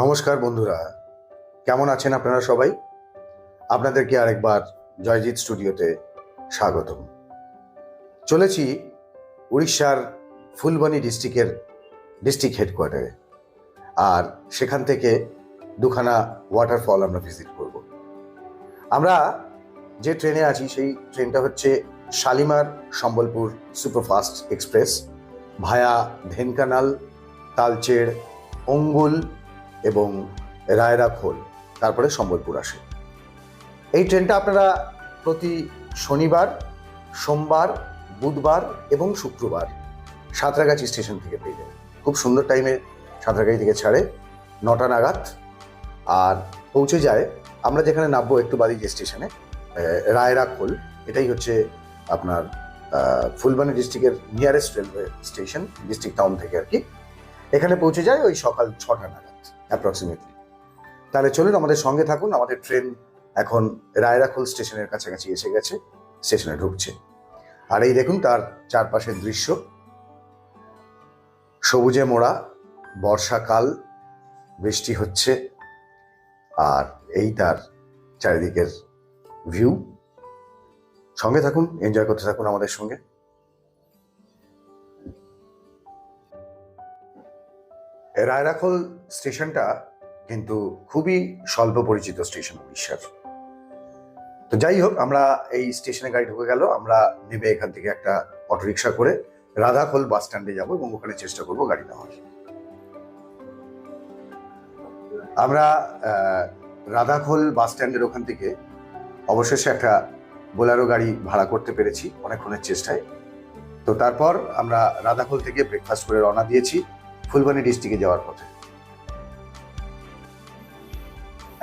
নমস্কার বন্ধুরা। কেমন আছেন আপনারা সবাই? আপনাদেরকে আরেকবার জয়জিৎ স্টুডিওতে স্বাগতম। চলেছি উড়িষ্যার ফুলবানি ডিস্ট্রিক্টের ডিস্ট্রিক্ট হেডকোয়ার্টারে। আর সেখান থেকে দুখানা ওয়াটারফল আমরা ভিজিট করব। আমরা যে ট্রেনে আছি, সেই ট্রেনটা হচ্ছে Shalimar Sambalpur superfast express via Dhenkanal Talcher Angul এবং রায়রা খোল, তারপরে সম্বলপুর আসে। এই ট্রেনটা আপনারা প্রতি শনিবার, সোমবার, বুধবার এবং শুক্রবার সাঁতরাগাছি স্টেশন থেকে পেয়ে যাবেন। খুব সুন্দর টাইমে সাঁতরাগাছি থেকে ছাড়ে নটা নাগাদ আর পৌঁছে যায়। আমরা যেখানে নামবো একটু বাদি যে স্টেশনে রায়রা খোল। এটাই হচ্ছে আপনার ফুলবানি ডিস্ট্রিক্টের nearest railway station district town থেকে আর কি। এখানে পৌঁছে যায় ওই সকাল ছটা নাগাদ অ্যাপ্রক্সিমেটলি তাহলে চলুন আমাদের সঙ্গে থাকুন, আমাদের ট্রেন এখন রায়রাখোল স্টেশনের কাছাকাছি এসে গেছে, স্টেশনে ঢুকছে। আর এই দেখুন তার চারপাশের দৃশ্য। সবুজে মোড়া, বর্ষাকাল, বৃষ্টি হচ্ছে, আর এই তার চারিদিকের ভিউ সঙ্গে থাকুন এনজয় করতে থাকুন আমাদের সঙ্গে। রায়রাখোল স্টেশনটা কিন্তু খুবই স্বল্প পরিচিত স্টেশন উড়িষ্যার। তো যাই হোক, আমরা এই স্টেশনে গাড়ি ঢুকে গেল, আমরা নেমে এখান থেকে একটা অটোরিকশা করে রাধাখোল বাস স্ট্যান্ডে যাব এবং ওখানে চেষ্টা করব গাড়ি নেওয়ার আমরা রাধাখোল বাস স্ট্যান্ডের ওখান থেকে অবশেষে একটা বোলারো গাড়ি ভাড়া করতে পেরেছি অনেকক্ষণের চেষ্টায়। তো তারপর আমরা রাধাখোল থেকে ব্রেকফাস্ট করে রওনা দিয়েছি। ফুলবানি ডিস্ট্রিক্টে যাওয়ার পথে।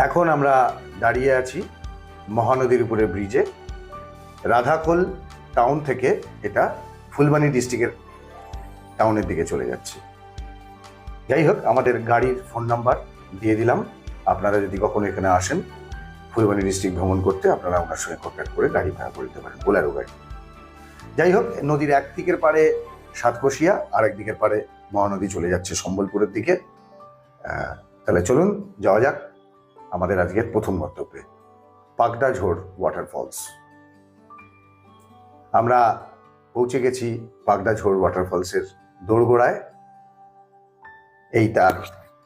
এখন আমরা দাঁড়িয়ে আছি মহানদীর উপরে ব্রিজে। রাধাকোল টাউন থেকে এটা ফুলবানি ডিস্ট্রিক্টের টাউনের দিকে চলে যাচ্ছে। যাই হোক, আমাদের গাড়ির ফোন নাম্বার দিয়ে দিলাম। আপনারা যদি কখনো এখানে আসেন ফুলবানি ডিস্ট্রিক্ট ভ্রমণ করতে, আপনারা ওনার সঙ্গে কন্ট্যাক্ট করে গাড়ি ভাড়া করে দিতে পারেন, বোলারো গাড়ি। যাই হোক, নদীর এক দিকের পারে সাতকোশিয়া আর এক দিকের পারে মহানদী চলে যাচ্ছে সম্বলপুরের দিকে। তাহলে চলুন, যাওয়া যাক আমাদের আজকের প্রথম গন্তব্যে পাগডা ঝোড় ওয়াটারফলস আমরা পৌঁছে গেছি ঝোড় ওয়াটারফলসের দোরগোড়ায়। এই তার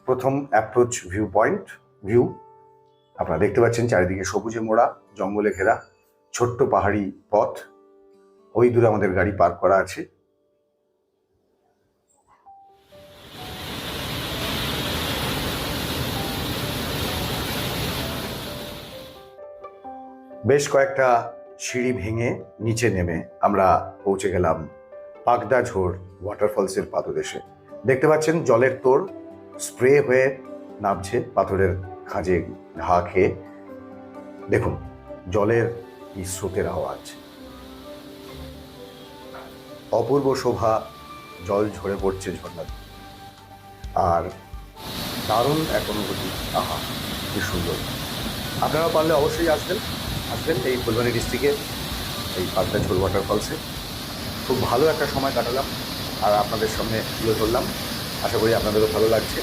প্রথম অ্যাপ্রোচ ভিউ পয়েন্ট ভিউ আপনারা দেখতে পাচ্ছেন চারিদিকে সবুজে মোড়া, জঙ্গলে ঘেরা, ছোট্ট পাহাড়ি পথ। ওই দূরে আমাদের গাড়ি পার্ক করা আছে। বেশ কয়েকটা সিঁড়ি ভেঙে নিচে নেমে আমরা পৌঁছে গেলাম পাগদা ঝোড় ওয়াটারফলসের পাদদেশে। দেখতে পাচ্ছেন জলের তোর স্প্রে হয়ে নামছে পাথরের খাঁজে ঘা খেয়ে। দেখুন, জলের কি স্রোতের আওয়াজ। অপূর্ব শোভা জল ঝরে পড়ছে ঝর্ণা আর দারুণ এক অনুভূতি। আহা, কি সুন্দর। আপনারা পারলে অবশ্যই আসবেন। আসবেন এই ফুলবানি ডিস্ট্রিক্টে এই পাবদা ঝোল ওয়াটার ফলসে খুব ভালো একটা সময় কাটালাম আর আপনাদের সামনে তুলে ধরলাম। আশা করি আপনাদেরও ভালো লাগছে।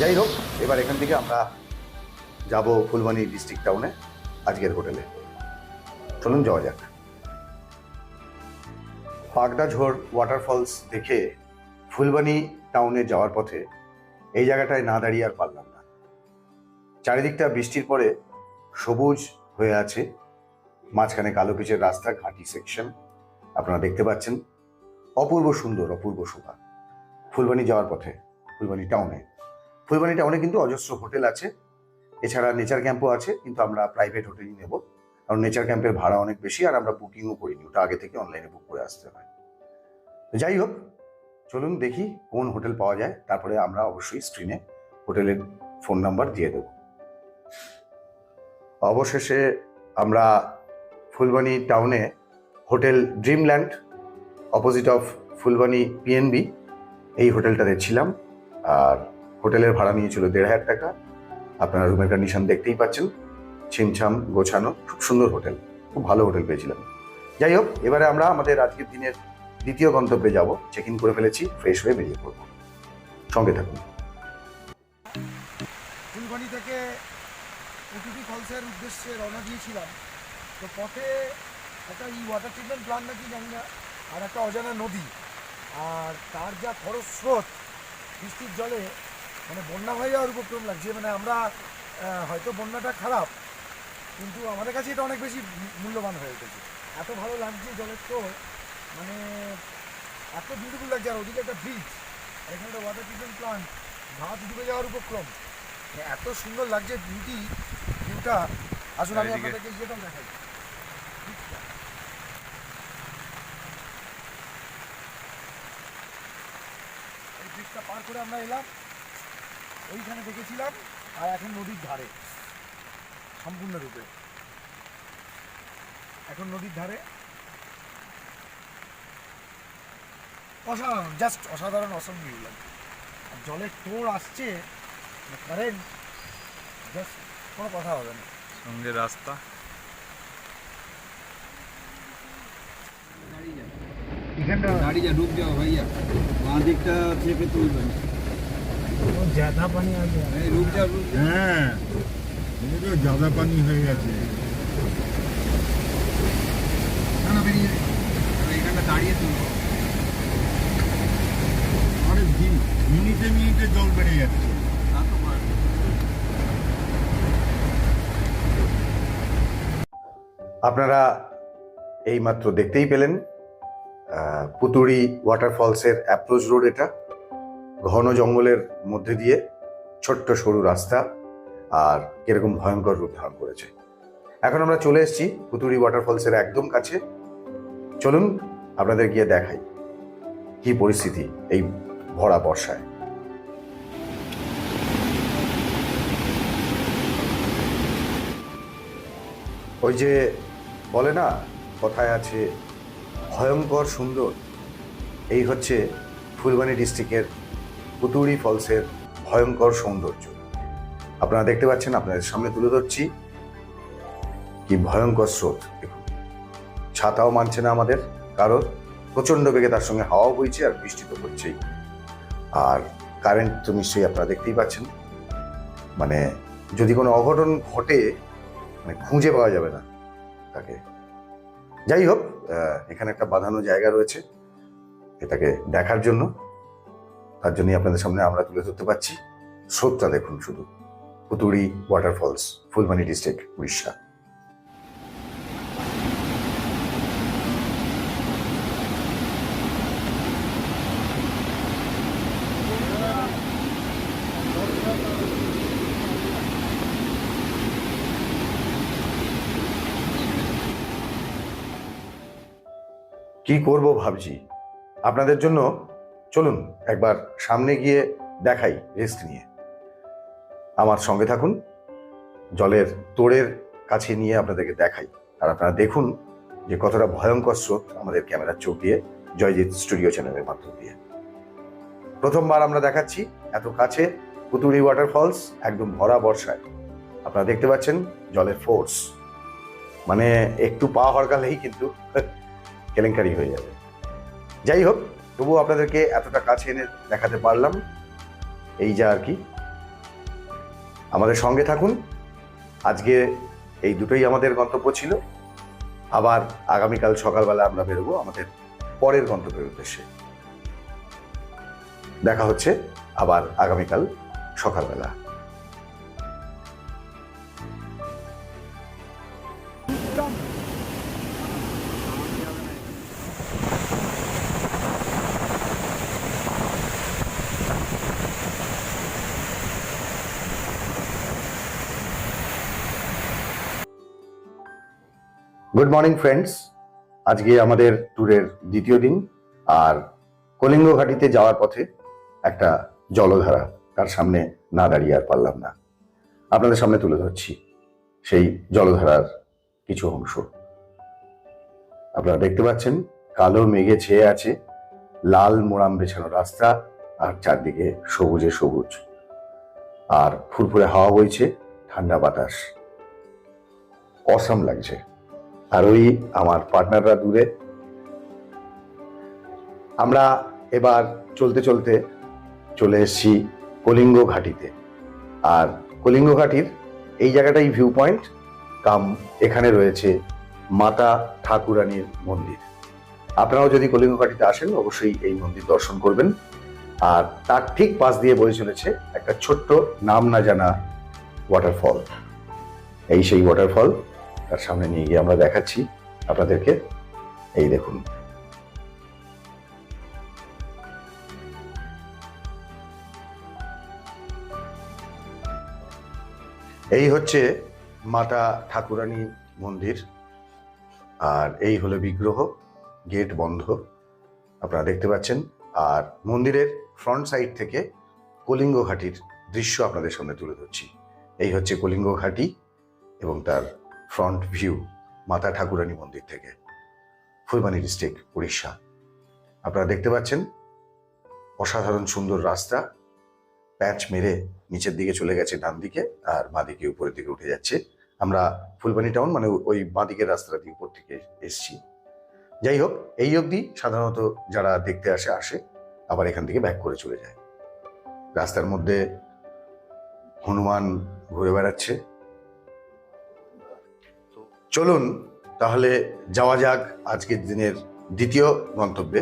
যাই হোক, এবার এখান থেকে আমরা যাব ফুলবানি ডিস্ট্রিক্ট টাউনে আজকের হোটেলে। চলুন যাওয়া যাক। পাগডা ঝোড় ওয়াটারফলস দেখে ফুলবানি টাউনে যাওয়ার পথে এই জায়গাটায় না দাঁড়িয়ে আর পারলাম না। চারিদিকটা বৃষ্টির পরে সবুজ হয়ে আছে। মাঝখানে কালো পিচের রাস্তা ঘাটি সেকশন আপনারা দেখতে পাচ্ছেন, অপূর্ব সুন্দর, অপূর্ব শোভা। ফুলবানি যাওয়ার পথে ফুলবানি টাউনে ফুলবানি টাউনে কিন্তু অজস্র হোটেল আছে। এছাড়া নেচার ক্যাম্পও আছে, কিন্তু আমরা প্রাইভেট হোটেলই নেব। কারণ নেচার ক্যাম্পের ভাড়া অনেক বেশি, আর আমরা বুকিংও করিনি। ওটা আগে থেকে অনলাইনে বুক করে আসতে হয়। যাই হোক, চলুন দেখি কোন হোটেল পাওয়া যায়। তারপরে আমরা অবশ্যই স্ক্রিনে হোটেলের ফোন নাম্বার দিয়ে দেব। অবশেষে আমরা ফুলবানি টাউনে hotel Dreamland opposite of Phulbani PNB এই হোটেলটাতে ছিলাম। আর হোটেলের ভাড়া নিয়েছিল দেড় হাজার টাকা। আপনারা রুমের কন্ডিশন দেখতেই পাচ্ছেন। ছিমছাম, গোছানো, খুব সুন্দর হোটেল। খুব ভালো হোটেল পেয়েছিলাম। যাই হোক, এবারে আমরা আমাদের আজকের দিনের দ্বিতীয় গন্তব্যে যাব। চেক ইন করে ফেলেছি ফ্রেশ হয়ে বেরিয়ে পড়ব। সঙ্গে থাকুন। ফুলবাড়ি থেকে প্রকৃতি ফলসের উদ্দেশ্যে রওনা দিয়েছিলাম। তো পথে একটা এই ওয়াটার ট্রিটমেন্ট প্ল্যান নাকি জানি না, আর একটা অজানা নদী। আর তার যা খরচ স্রোত, বৃষ্টির জলে মানে বন্যা হয়ে যাওয়ার উপক্রম লাগছে। মানে আমরা হয়তো বন্যাটা খারাপ, কিন্তু আমাদের কাছে এটা অনেক বেশি মূল্যবান হয়ে উঠেছে। এত ভালো লাগছে জলের তো মানে এত বিউটিফুল লাগছে। আর ওদিকে একটা ব্রিজ এখানে ওয়াটার ট্রিটমেন্ট প্লান্ট ঘাট ডুবে যাওয়ার উপক্রম। এত সুন্দর লাগছে বিউটি ভিউটা। আমি আপনাদেরকে ইয়েটাও দেখাই। এই ব্রিজটা পার করে আমরা এলাম। ওইখানে দেখেছিলাম আর এখন নদীর ধারে সম্পূর্ণরূপে। এখন নদীর ধারে। অসাধারণ জাস্ট অসাধারণ অসম ভিউ লাগে আর জলের টোড় আসছে কোনো কথা হবে না সঙ্গে রাস্তা এখানটা गाड़ी जा डूब जाओ भैया वहाँ दिखता থেকে তুলবেন ज़्यादा पानी आ गया এই রুক যাও রুক যাও হ্যাঁ এই তো জাদা পানি হয়ে গেছে না না বেরিয়ে এখানটা দাঁড়িয়ে তুলবো আরে দিন- মিনিটে মিনিটে জল বেড়ে যাচ্ছে আপনারা এইমাত্র দেখতেই পেলেন পুতুড়ি ওয়াটারফলসের অ্যাপ্রোচ রোড এটা, ঘন জঙ্গলের মধ্যে দিয়ে ছোট্ট সরু রাস্তা আর কীরকম ভয়ঙ্কর রূপ ধারণ করেছে। এখন আমরা চলে এসেছি পুতুড়ি ওয়াটারফলসের একদম কাছে। চলুন আপনাদের গিয়ে দেখাই কি পরিস্থিতি এই ভরা বর্ষায়। ওই যে বলে না, কথায় আছে, ভয়ঙ্কর সুন্দর। এই হচ্ছে ফুলবাণী ডিস্ট্রিক্টের পুতুড়ি ফলসের ভয়ঙ্কর সৌন্দর্য। আপনারা দেখতে পাচ্ছেন, আপনাদের সামনে তুলে ধরছি। কি ভয়ঙ্কর স্রোত ছাতাও মানছে না আমাদের কারোর, প্রচণ্ড বেগে তার সঙ্গে হাওয়া বইছে আর বৃষ্টি তো হচ্ছেই আর কারেন্ট তো নিশ্চয়ই আপনারা দেখতেই পাচ্ছেন। মানে যদি কোনো অঘটন ঘটে মানে খুঁজে পাওয়া যাবে না। তাকে। যাই হোক এখানে একটা বাঁধানো জায়গা রয়েছে এটাকে দেখার জন্য। তার জন্যই আপনাদের সামনে আমরা তুলে ধরতে পারছি। স্রোতটা দেখুন শুধু। Putudi waterfalls Phulbani district Orissa. কি করব ভাবছি? আপনাদের জন্য চলুন একবার সামনে গিয়ে দেখাই রেস্ট নিয়ে। আমার সঙ্গে থাকুন, জলের তোড়ের কাছে নিয়ে আপনাদেরকে দেখাই। আর আপনারা দেখুন যে কতটা ভয়ঙ্কর স্রোত আমাদের ক্যামেরার চোখ দিয়ে, জয়জিৎ স্টুডিও চ্যানেলের মাধ্যম দিয়ে। প্রথমবার আমরা দেখাচ্ছি এত কাছে পুতুড়ি ওয়াটারফলস একদম ভরা বর্ষায়। আপনারা দেখতে পাচ্ছেন জলের ফোর্স মানে একটু পা হরকালেই কিন্তু কেলেঙ্কারি হয়ে যাবে। যাই হোক, তবুও আপনাদেরকে এতটা কাছে এনে দেখাতে পারলাম। এই যা আর কি। আমাদের সঙ্গে থাকুন। আজকে এই দুটোই আমাদের গন্তব্য ছিল। আবার আগামীকাল সকালবেলা আমরা বেরোবো আমাদের পরের গন্তব্যের উদ্দেশ্যে। দেখা হচ্ছে আবার আগামীকাল সকালবেলা। গুড মর্নিং ফ্রেন্ডস আজকে আমাদের ট্যুরের দ্বিতীয় দিন, আর কলিঙ্গ ঘাটিতে যাওয়ার পথে একটা জলধারা, তার সামনে না দাঁড়িয়ে আর পারলাম না। আপনাদের সামনে তুলে ধরছি সেই জলধারার কিছু অংশ। আপনারা দেখতে পাচ্ছেন, কালো মেঘে ছেয়ে আছে লাল মোড়াম বেছানো রাস্তা, আর চারদিকে সবুজে সবুজ। আর ফুরফুরে হাওয়া বইছে, ঠান্ডা বাতাস। অসাম লাগছে। আর ওই আমার পার্টনাররা দূরে। আমরা এবার চলতে চলতে চলে এসেছি কলিঙ্গ ঘাটিতে। আর কলিঙ্গ ঘাটির এই জায়গাটাই ভিউ পয়েন্ট কাম এখানে রয়েছে মাতা ঠাকুরানীর মন্দির। আপনারাও যদি কলিঙ্গ ঘাটিতে আসেন, অবশ্যই এই মন্দির দর্শন করবেন। আর তার ঠিক পাশ দিয়ে বয়ে চলেছে একটা ছোট্ট নাম না জানা ওয়াটারফল এই সেই ওয়াটারফল তার সামনে নিয়ে গিয়ে আমরা দেখাচ্ছি। আপনাদেরকে এই দেখুন। এই হচ্ছে মাতা ঠাকুরানী মন্দির। আর এই হলো বিগ্রহ, গেট বন্ধ। আপনারা দেখতে পাচ্ছেন। আর মন্দিরের ফ্রন্ট সাইড থেকে কলিঙ্গ ঘাটির দৃশ্য আপনাদের সামনে তুলে ধরছি। এই হচ্ছে কলিঙ্গ ঘাটি এবং তার ফ্রন্ট ভিউ মাতা ঠাকুরানী মন্দির থেকে, ফুলবাণী ডিস্ট্রিক্ট উড়িষ্যা। আপনারা দেখতে পাচ্ছেন, অসাধারণ সুন্দর রাস্তা, প্যাচ মেরে নিচের দিকে চলে গেছে ডান দিকে আর বাঁ দিকে উপরের দিকে উঠে যাচ্ছে। আমরা ফুলবাণী টাউন মানে ওই বাঁ দিকের রাস্তাটা দিয়ে উপর থেকে এসছি। যাই হোক, এই অবধি সাধারণত যারা দেখতে আসে আসে, আবার এখান থেকে ব্যাক করে চলে যায়। রাস্তার মধ্যে হনুমান ঘুরে বেড়াচ্ছে। চলুন তাহলে যাওয়া যাক আজকের দিনের দ্বিতীয় গন্তব্যে।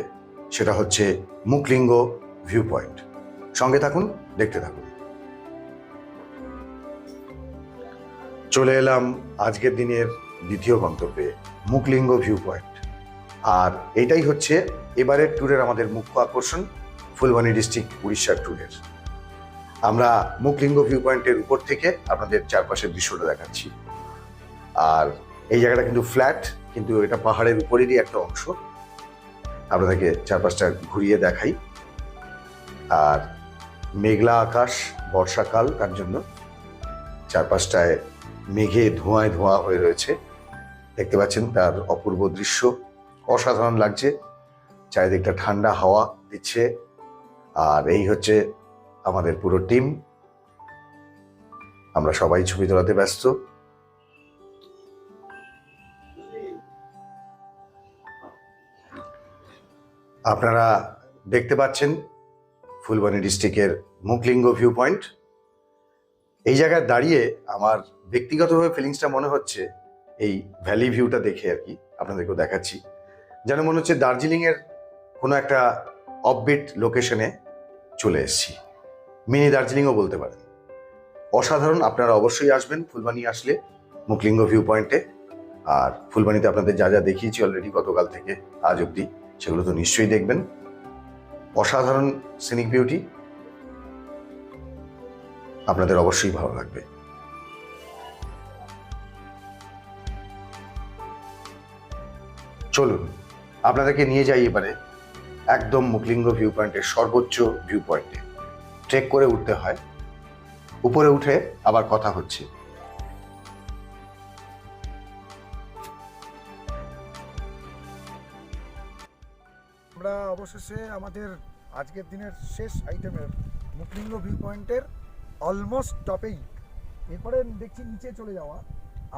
সেটা হচ্ছে মুকলিঙ্গ ভিউ পয়েন্ট সঙ্গে থাকুন, দেখতে থাকুন। চলে এলাম আজকের দিনের দ্বিতীয় গন্তব্যে, মুকলিঙ্গ ভিউ পয়েন্ট আর এটাই হচ্ছে এবারের ট্যুরের আমাদের মুখ্য আকর্ষণ, ফুলবাণী ডিস্ট্রিক্ট উড়িষ্যার ট্যুরের। আমরা মুকলিঙ্গ ভিউ পয়েন্টের উপর থেকে আপনাদের চারপাশের দৃশ্যটা দেখাচ্ছি। আর এই জায়গাটা কিন্তু ফ্ল্যাট, কিন্তু এটা পাহাড়ের উপরেরই একটা অংশ। আপনাদেরকে চারপাশটা ঘুরিয়ে দেখাই। আর মেঘলা আকাশ, বর্ষাকাল, তার জন্য চারপাশটায় মেঘে ধোঁয়ায় ধোঁয়া হয়ে রয়েছে। দেখতে পাচ্ছেন তার অপূর্ব দৃশ্য। অসাধারণ লাগছে। চারিদিকটা ঠান্ডা হাওয়া দিচ্ছে। আর এই হচ্ছে আমাদের পুরো টিম। আমরা সবাই ছবি তোলাতে ব্যস্ত। আপনারা দেখতে পাচ্ছেন ফুলবাণী ডিস্ট্রিক্টের মুকলিঙ্গ ভিউ পয়েন্ট এই জায়গায় দাঁড়িয়ে আমার ব্যক্তিগতভাবে ফিলিংসটা মনে হচ্ছে, এই ভ্যালি ভিউটা দেখে আর কি আপনাদেরকেও দেখাচ্ছি। যেন মনে হচ্ছে দার্জিলিংয়ের কোনো একটা অফবিট লোকেশনে চলে এসেছি। মিনি দার্জিলিংও বলতে পারেন। অসাধারণ, আপনারা অবশ্যই আসবেন ফুলবানি আসলে মুকলিঙ্গ ভিউ পয়েন্টে আর ফুলবানিতে আপনাদের যা যা দেখিয়েছি অলরেডি গতকাল থেকে আজ অবধি। সেগুলো তো নিশ্চয়ই দেখবেন। অসাধারণ সিনিক বিউটি আপনাদের অবশ্যই ভালো লাগবে। চলুন, আপনাদেরকে নিয়ে যাই এবারে একদম মুকলিঙ্গ ভিউ পয়েন্টের সর্বোচ্চ ভিউ পয়েন্টে ট্রেক করে উঠতে হয়। উপরে উঠে আবার কথা হচ্ছে। অবশেষে আমাদের আজকের দিনের শেষ আইটেমের মুকলিঙ্গ ভিউ পয়েন্টের অলমোস্ট টপেই এরপরে দেখছি নিচে চলে যাওয়া।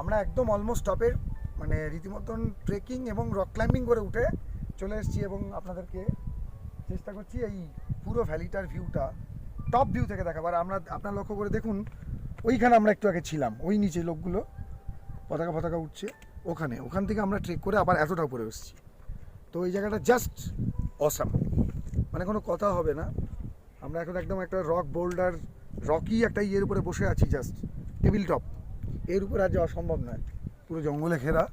আমরা একদম অলমোস্ট টপের মানে রীতিমতন ট্রেকিং এবং রক ক্লাইম্বিং করে উঠে চলে এসেছি এবং আপনাদেরকে চেষ্টা করছি এই পুরো ভ্যালিটার ভিউটা টপ ভিউ থেকে দেখাবার। আমরা, আপনার লক্ষ্য করে দেখুন, ওইখানে আমরা একটু আগে ছিলাম, ওই নিচে লোকগুলো পতাকা পতাকা উঠছে, ওখানে। ওখান থেকে আমরা ট্রেক করে আবার এতটা উপরে এসেছি। তো এই জায়গাটা জাস্ট অসাম মানে কোনো কথা হবে না। আমরা এখন একদম একটা রক বোল্ডার রকি একটা ইয়ের উপরে বসে আছি জাস্ট টেবিল টপ এর উপরে আর যাওয়া সম্ভব নয়। পুরো জঙ্গলে ঘেরা।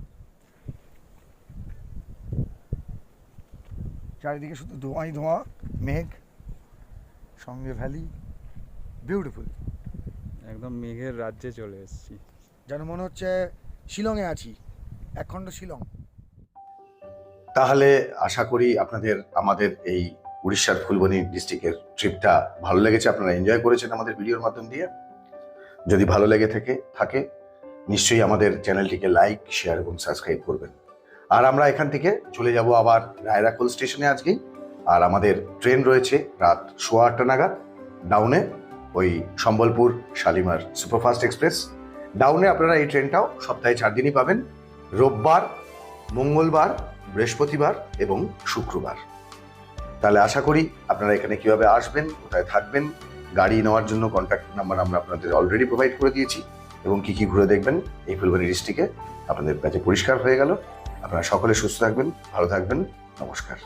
চারিদিকে শুধু ধোঁয়াই ধোঁয়া মেঘ সঙ্গে ভ্যালি বিউটিফুল একদম মেঘের রাজ্যে চলে এসেছি। যেন মনে হচ্ছে শিলংয়ে আছি। একখণ্ড শিলং। তাহলে আশা করি আপনাদের, আমাদের এই উড়িষ্যার ফুলবনি ডিস্ট্রিক্টের ট্রিপটা ভালো লেগেছে। আপনারা এনজয় করেছেন আমাদের ভিডিওর মাধ্যম দিয়ে। যদি ভালো লেগে থেকে, থাকে, নিশ্চয়ই আমাদের চ্যানেলটিকে লাইক শেয়ার এবং সাবস্ক্রাইব করবেন। আর আমরা এখান থেকে চলে যাব আবার রায়রাকুল স্টেশনে আজকেই। আর আমাদের ট্রেন রয়েছে রাত সোয়া আটটা নাগাদ ডাউনে ওই সম্বলপুর শালিমার সুপারফাস্ট এক্সপ্রেস। ডাউনে আপনারা এই ট্রেনটাও সপ্তাহে চার দিনই পাবেন। রোববার, মঙ্গলবার বৃহস্পতিবার এবং শুক্রবার। তাহলে আশা করি আপনারা এখানে কীভাবে আসবেন, কোথায় থাকবেন, গাড়ি নেওয়ার জন্য কন্ট্যাক্ট নাম্বার আমরা আপনাদের অলরেডি প্রোভাইড করে দিয়েছি এবং কি কি ঘুরে দেখবেন, এই ফুলবাড়ি ডিস্ট্রিক্টে আপনাদের কাছে পরিষ্কার হয়ে গেল। আপনারা সকলে সুস্থ থাকবেন, ভালো থাকবেন, নমস্কার।